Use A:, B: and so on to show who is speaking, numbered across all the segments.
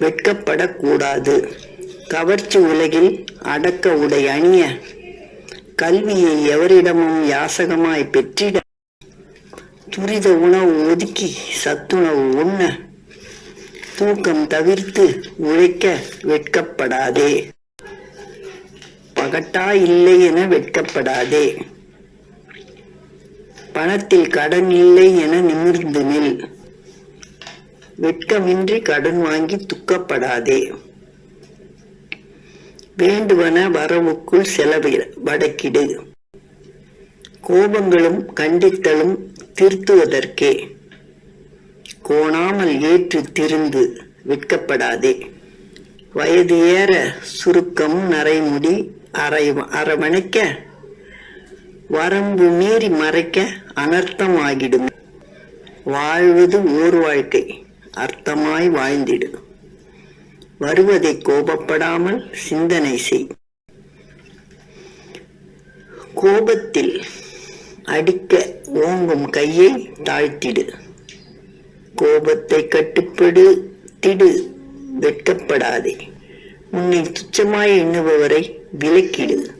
A: வெட்கப்படக்கூடாது. கவர்ச்சி உலகில் அடக்க உடை அணிய கல்வியை எவரிடமும் யாசகமாய் பெற்றிட துரித உணவு ஒதுக்கி சத்துணவு உண்ண தூக்கம் தவிர்த்து உழைக்க வெட்கப்படாதே. பகட்டா இல்லை என வெட்கப்படாதே. பணத்தில் கடன் இல்லை என நிமிர்ந்து நில். வெட்கமின்றி கடன் வாங்கி துக்கப்படாதே. வேண்டுவன வரவுக்குள் செலவு வடக்கிடு. கோபங்களும் கண்டித்தலும் திருத்துவதற்கே. கோணாமல் ஏற்று திருந்து வெட்கப்படாதே. வயது ஏற சுருக்கம் நரைமுடி அரை அரவணைக்க வரம்பு மீறி மறைக்க அனர்த்தமாகிடும். வாழ்வது ஓர் வாழ்க்கை. அர்த்தமாய் வாழ்ந்திடு. வருவதை கோபப்படாமல் சிந்தனை செய். கோபத்தில் அடிக்க ஓங்கும் கையை தாழ்த்திடு. கோபத்தை கட்டுப்படு திடு வெட்கப்படாதே. உன்னை துச்சமாய் எண்ணுபவரை விலக்கிடு.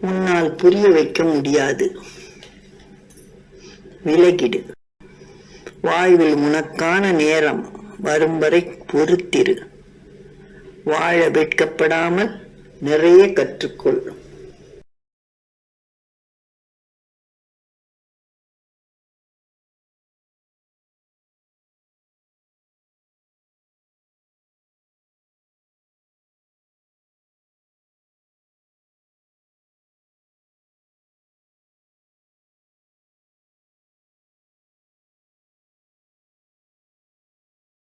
A: உன்னால் புரிய வைக்க முடியாது. விலகிடு. வாழ்வில் உனக்கான நேரம் வரும் வரை பொறுத்திரு. வாழ வெட்கப்படாமல் நிறைய கற்றுக்கொள்.